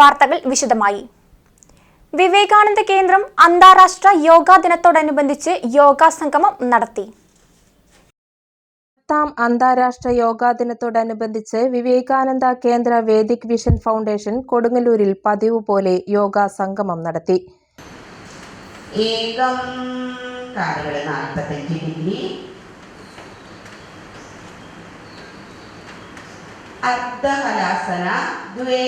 വാർത്തകൾ വിശദമായി. വിവേകാനന്ദ കേന്ദ്രം അന്താരാഷ്ട്ര യോഗാ ദിനത്തോടനുബന്ധിച്ച് യോഗാ സംഗമം നടത്തി. പത്താം അന്താരാഷ്ട്ര യോഗാ ദിനത്തോടനുബന്ധിച്ച് വിവേകാനന്ദ കേന്ദ്ര വേദിക് വിഷൻ ഫൗണ്ടേഷൻ കൊടുങ്ങല്ലൂരിൽ പതിവ് പോലെ യോഗാ സംഗമം നടത്തി. ഏകം കാലുകൾ നാൽപ്പത്തഞ്ച് ഡിഗ്രി അർദ്ധഹലാസന ദ്വേ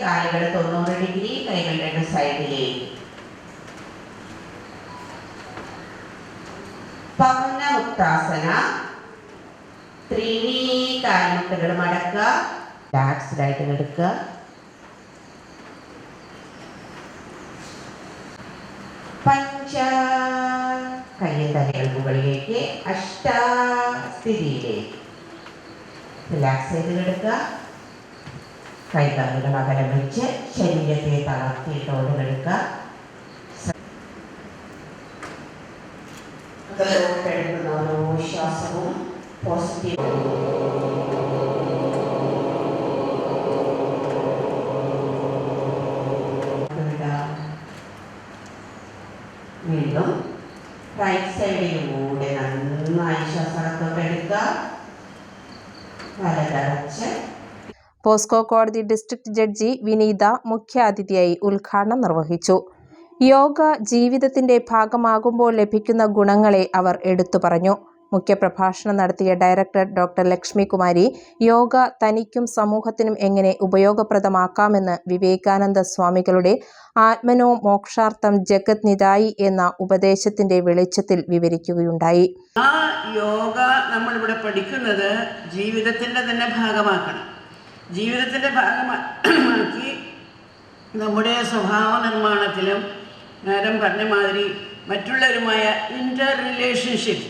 കാലുകൾ തൊണ്ണൂറ് ഡിഗ്രി കൈകൾ രണ്ട് സൈഡിലേക്ക്. പവനമുക്താസന ത്രിവീ കാൽമുട്ടുകൾ മടക്കുക റിലാക്സ്ഡ് ആയിട്ട് എടുക്കുക. പഞ്ച കയ്യും തലകൾ മുകളിലേക്ക് അഷ്ടാസ്ഥിതിയിലേക്ക് റിലാക്സ് ചെയ്ത് കിടക്കുക. കൈകാലുകൾ അകലം വെച്ച് ശരീരത്തെ തളർത്തിയിട്ടോട് കിടക്കുക. എടുക്കുന്ന ഓരോ ശ്വാസവും പോസിറ്റീവ് വീണ്ടും റൈറ്റ് സൈഡിലൂടെ നന്നായി ശ്വാസമൊക്കെ എടുക്കുക. പോസ്കോ കോടതി ഡിസ്ട്രിക്ട് ജഡ്ജി വിനീത മുഖ്യാതിഥിയായി ഉദ്ഘാടനം നിർവഹിച്ചു. യോഗ ജീവിതത്തിന്റെ ഭാഗമാകുമ്പോൾ ലഭിക്കുന്ന ഗുണങ്ങളെ അവർ എടുത്തു പറഞ്ഞു. മുഖ്യപ്രഭാഷണം നടത്തിയ ഡയറക്ടർ ഡോക്ടർ ലക്ഷ്മികുമാരി യോഗ തനിക്കും സമൂഹത്തിനും എങ്ങനെ ഉപയോഗപ്രദമാക്കാമെന്ന് വിവേകാനന്ദ സ്വാമികളുടെ ആത്മനോ മോക്ഷാർത്ഥം ജഗത് നിതായി എന്ന ഉപദേശത്തിന്റെ വെളിച്ചത്തിൽ വിവരിക്കുകയുണ്ടായി. ആ യോഗ നമ്മളിവിടെ പഠിക്കുന്നത് ജീവിതത്തിന്റെ തന്നെ ഭാഗമാക്കണം. ജീവിതത്തിന്റെ ഭാഗമാക്കി നമ്മുടെ സ്വഭാവ നിർമ്മാണത്തിലും നേരം പറഞ്ഞ മാതിരി മറ്റുള്ളവരുമായ ഇന്റർ റിലേഷൻഷിപ്പ്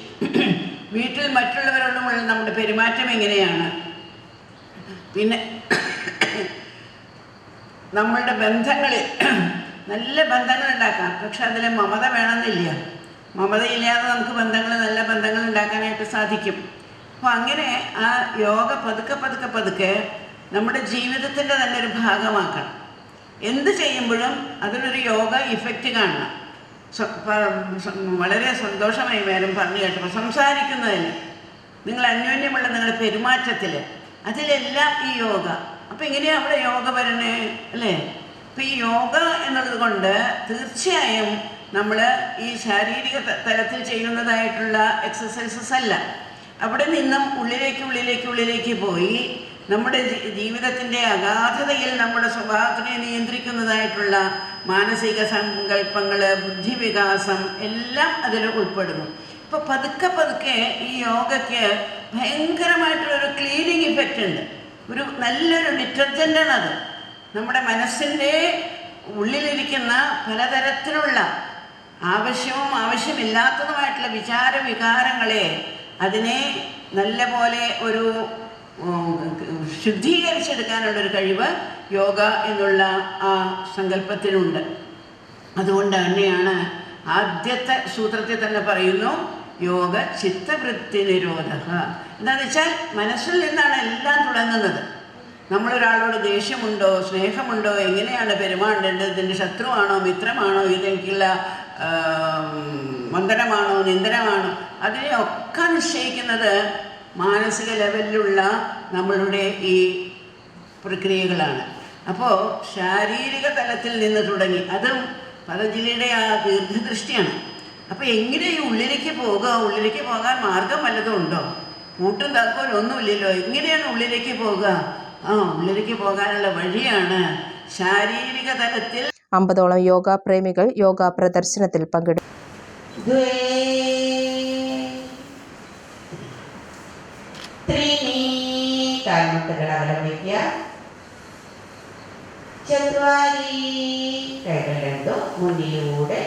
വീട്ടിൽ മറ്റുള്ളവരോടുമുള്ള നമ്മുടെ പെരുമാറ്റം എങ്ങനെയാണ്? പിന്നെ നമ്മളുടെ ബന്ധങ്ങളിൽ നല്ല ബന്ധങ്ങൾ ഉണ്ടാക്കാം. പക്ഷെ അതിൽ മമത വേണമെന്നില്ല. മമതയില്ലാതെ നമുക്ക് ബന്ധങ്ങൾ നല്ല ബന്ധങ്ങൾ ഉണ്ടാക്കാനായിട്ട് സാധിക്കും. അപ്പോൾ അങ്ങനെ ആ യോഗ പതുക്കെ പതുക്കെ പതുക്കെ നമ്മുടെ ജീവിതത്തിന്റെ തന്നെ ഒരു ഭാഗമാക്കണം. എന്ത് ചെയ്യുമ്പോഴും അതിനൊരു യോഗ ഇഫക്റ്റ് കാണണം. വളരെ സന്തോഷമായി മേലും പറഞ്ഞു കേട്ടപ്പോൾ സംസാരിക്കുന്നതിന് നിങ്ങൾ അന്യോന്യമുള്ള നിങ്ങളുടെ പെരുമാറ്റത്തിൽ അതിലെല്ലാം ഈ യോഗ. അപ്പം എങ്ങനെയാണ് അവിടെ യോഗ വരണേ അല്ലേ? അപ്പം ഈ യോഗ എന്നുള്ളത് കൊണ്ട് തീർച്ചയായും നമ്മൾ ഈ ശാരീരിക തലത്തിൽ ചെയ്യുന്നതായിട്ടുള്ള എക്സസൈസസ് അല്ല. അവിടെ നിന്നും ഉള്ളിലേക്ക് ഉള്ളിലേക്ക് ഉള്ളിലേക്ക് പോയി നമ്മുടെ ജീവിതത്തിന്റെ അഗാധതയിൽ നമ്മുടെ സ്വഭാവത്തിനെ നിയന്ത്രിക്കുന്നതായിട്ടുള്ള മാനസിക സങ്കല്പങ്ങൾ ബുദ്ധിവികാസം എല്ലാം അതിൽ ഉൾപ്പെടുന്നു. ഇപ്പോൾ പതുക്കെ പതുക്കെ ഈ യോഗയ്ക്ക് ഭയങ്കരമായിട്ടുള്ളൊരു ക്ലീനിങ് ഇഫക്റ്റ് ഉണ്ട്. ഒരു നല്ലൊരു ഡിറ്റർജന്റാണ് അത് നമ്മുടെ മനസ്സിന്റെ ഉള്ളിലിരിക്കുന്ന പലതരത്തിലുള്ള ആവശ്യവും ആവശ്യമില്ലാത്തതുമായിട്ടുള്ള വിചാര വികാരങ്ങളെ അതിനെ നല്ല പോലെ ഒരു ശുദ്ധീകരിച്ചെടുക്കാനുള്ളൊരു കഴിവ് യോഗ എന്നുള്ള ആ സങ്കല്പത്തിനുണ്ട് അതുകൊണ്ട് തന്നെയാണ് ആദ്യത്തെ സൂത്രത്തിൽ തന്നെ പറയുന്നു യോഗ ചിത്തവൃത്തി നിരോധ എന്താണെന്ന് വെച്ചാൽ മനസ്സിൽ നിന്നാണ് എല്ലാം തുടങ്ങുന്നത്. നമ്മളൊരാളോട് ദേഷ്യമുണ്ടോ സ്നേഹമുണ്ടോ എങ്ങനെയാണ് പെരുമാറേണ്ടത് ഇതിന്റെ ശത്രുവാണോ മിത്രമാണോ ഇതെനിക്കുള്ള വന്ദനമാണോ നിന്ദനമാണോ അതിനെ ഒക്കെ നിശ്ചയിക്കുന്നത് മാനസിക ലെവലിലുള്ള നമ്മളുടെ ഈ പ്രക്രിയകളാണ്. അപ്പോൾ ശാരീരിക തലത്തിൽ നിന്ന് തുടങ്ങി അതും പതഞ്ജലിയുടെ ആ ദീർഘദൃഷ്ടിയാണ്. അപ്പോൾ എങ്ങനെ ഈ ഉള്ളിലേക്ക് പോകുക ഉള്ളിലേക്ക് പോകാൻ മാർഗം വല്ലതും ഉണ്ടോ? കൂട്ടും താക്കോലും ഒന്നുമില്ലല്ലോ. എങ്ങനെയാണ് ഉള്ളിലേക്ക് പോകുക ആ ഉള്ളിലേക്ക് പോകാനുള്ള വഴിയാണ് ശാരീരിക തലത്തിൽ അമ്പതോളം യോഗ പ്രേമികൾ യോഗ പ്രദർശനത്തിൽ പങ്കെടുത്തു त्रीणि കാൽമുട്ടുകൾ അകലം വയ്ക്കുക ചത്വാരി കൈകൾ രണ്ടും മുന്നിലൂടെ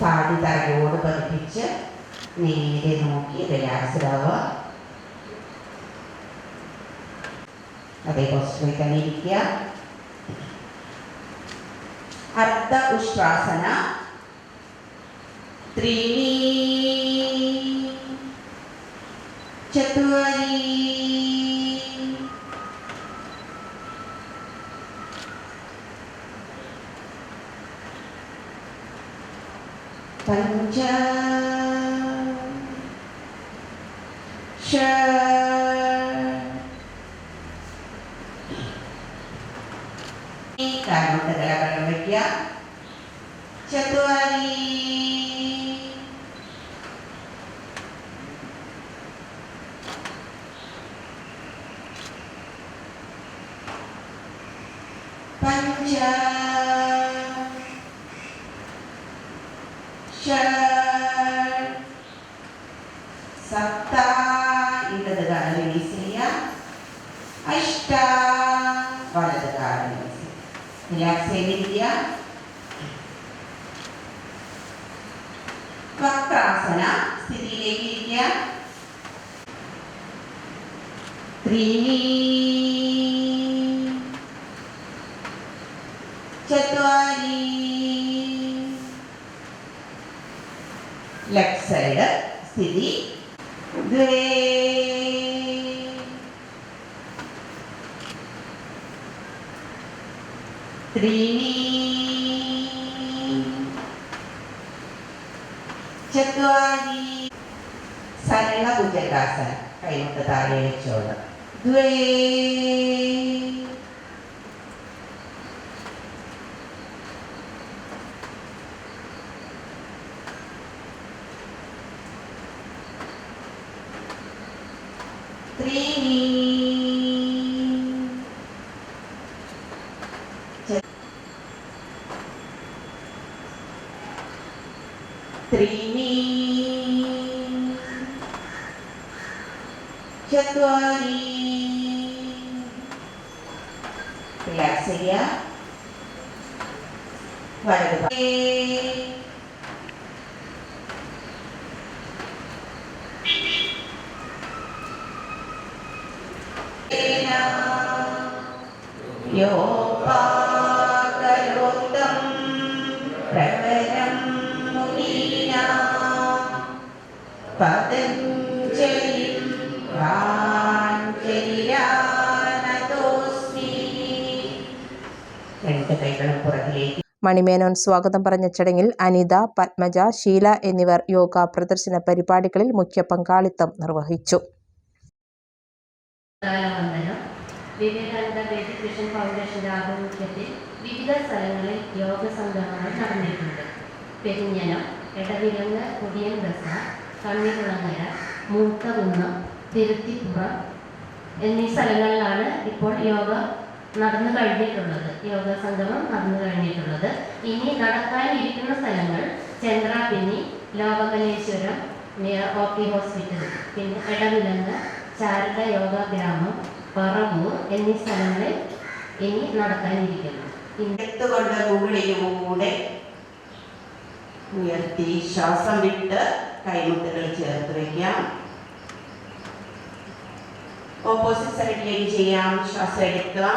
പാടി തറയോട് പതിപ്പിച്ച് നേരെ നോക്കി റിലാക്സ്ഡ് ആവുക അതേ പോസ്റ്റിൽ തന്നെ ഇരിക്കുക അർദ്ധ ഉഷ്ട്രാസന त्रीणि Chaturi Pancha Sha Ikan Kedalaman Bagian Satu hari. पञ्च षट् सप्त ഇടതുകാലം റിലീസ് ചെയ്യുക അഷ്ട വലതുകാലം റിലീസ് ചെയ്യുക റിലാക്സ് ചെയ്തിരിക്കുക വക്രാസന സ്ഥിതിയിലേക്ക് ഇരിക്കുക ത്രീണി jadi D Trini. Cetuari Sarela Bujandasa Kaino Tatari Chola Dua Trini Trini. Jadwari Relax ya. Pada depan. മണിമേനോൻ സ്വാഗതം പറഞ്ഞ ചടങ്ങിൽ അനിത പത്മജ ഷീല എന്നിവർ യോഗ പ്രദർശന പരിപാടികളിൽ മുഖ്യ പങ്കാളിത്തം നിർവഹിച്ചു. വിവേകാനന്ദ വേദിക് വിഷൻ ഫൗണ്ടേഷന്റെ ആഭിമുഖ്യത്തിൽ വിവിധ സ്ഥലങ്ങളിൽ യോഗ സംഗമങ്ങൾ നടന്നിട്ടുണ്ട്. പെരിഞ്ഞനം എടവിലങ്ങ് കുടിയൻ ബസ കണ്ണികുളങ്ങര മൂത്തകുന്നം തിരുത്തിപ്പുറം എന്നീ സ്ഥലങ്ങളിലാണ് ഇപ്പോൾ യോഗ നടന്നു കഴിഞ്ഞിട്ടുള്ളത്. യോഗ സംഗമം നടന്നു കഴിഞ്ഞിട്ടുള്ളത്. ഇനി നടക്കാനിരിക്കുന്ന സ്ഥലങ്ങൾ ചന്ദ്രാപിന്നി ലോകകലേശ്വരം നിയർ ഒ പി ഹോസ്പിറ്റൽ പിന്നെ എടവിലങ്ങ് ശാരദ യോഗ ഗ്രാമം പറവൂർ എന്നീ സ്ഥലങ്ങളിൽ ഇനി നടക്കാനിരിക്കുന്നു. എടുത്തുകൊണ്ട് മുകളിലൂടെ ഉയർത്തി ശ്വാസം വിട്ട് കൈമുട്ടുകൾ ചേർത്ത് വയ്ക്കാം. ഓപ്പോസിറ്റ് സൈഡിലേക്ക് ചെയ്യാം. ശ്വാസം എടുക്കുക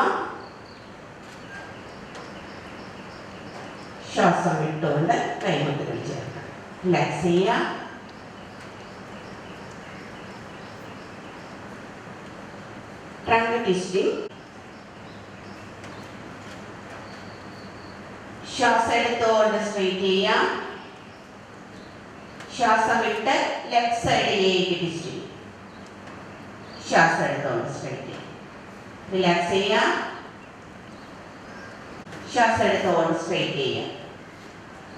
ശ്വാസം വിട്ടുകൊണ്ട് കൈമുട്ടുകൾ ചേർക്കാം. റിലാക്സ് ചെയ്യാം ട്വിസ്റ്റിംഗ് ശ്വാസം സ്ട്രെയിറ്റ് ചെയ്യാം ശ്വാസം വിട്ട് ലെഫ്റ്റ് സൈഡിലേക്ക് ഡിസ്റ്റ് ശ്വാസം സ്ട്രെയിറ്റ് ചെയ്യാം റിലാക്സ് ചെയ്യാം ശ്വാസം എടുത്തുകൊണ്ട് സ്ട്രെയിറ്റ് ചെയ്യാം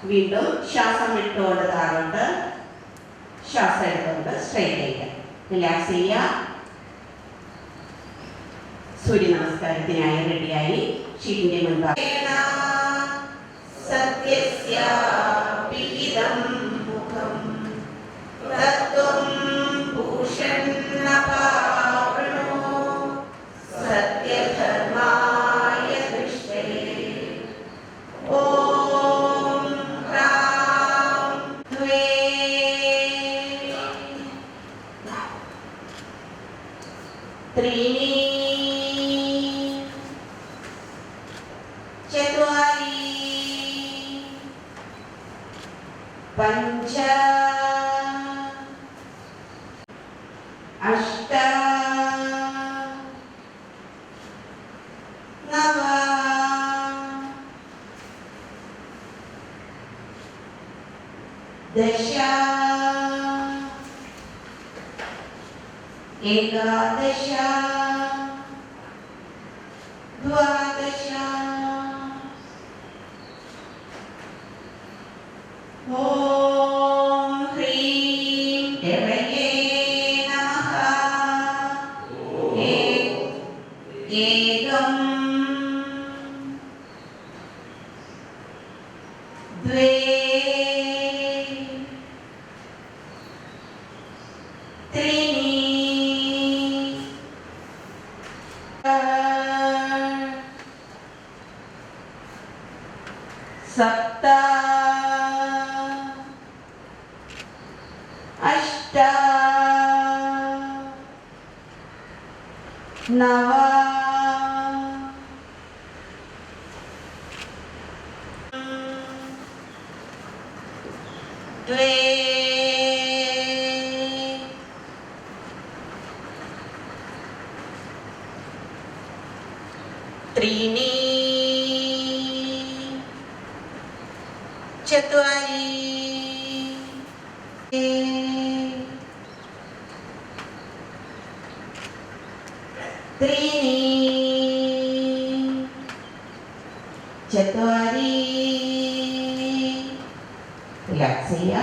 വീണ്ടും ശ്വാസം വിട്ടുകൊണ്ട് താഴോട്ട് ശ്വാസം എടുത്തുകൊണ്ട് സ്ട്രെയിറ്റ് ചെയ്യാം റിലാക്സ് ചെയ്യാം സൂര്യ നമസ്കാരത്തിനായി റെഡിയായി ഷീറ്റിന്റെ മുൻപാകെ സത്യസ്യാപിഹിതം മുഖം दश एकादश द्वादश ॐ सप्त अष्ट नव द्वे त्रीणि ചത്വാരി റിലാക്സ് ചെയ്യുക.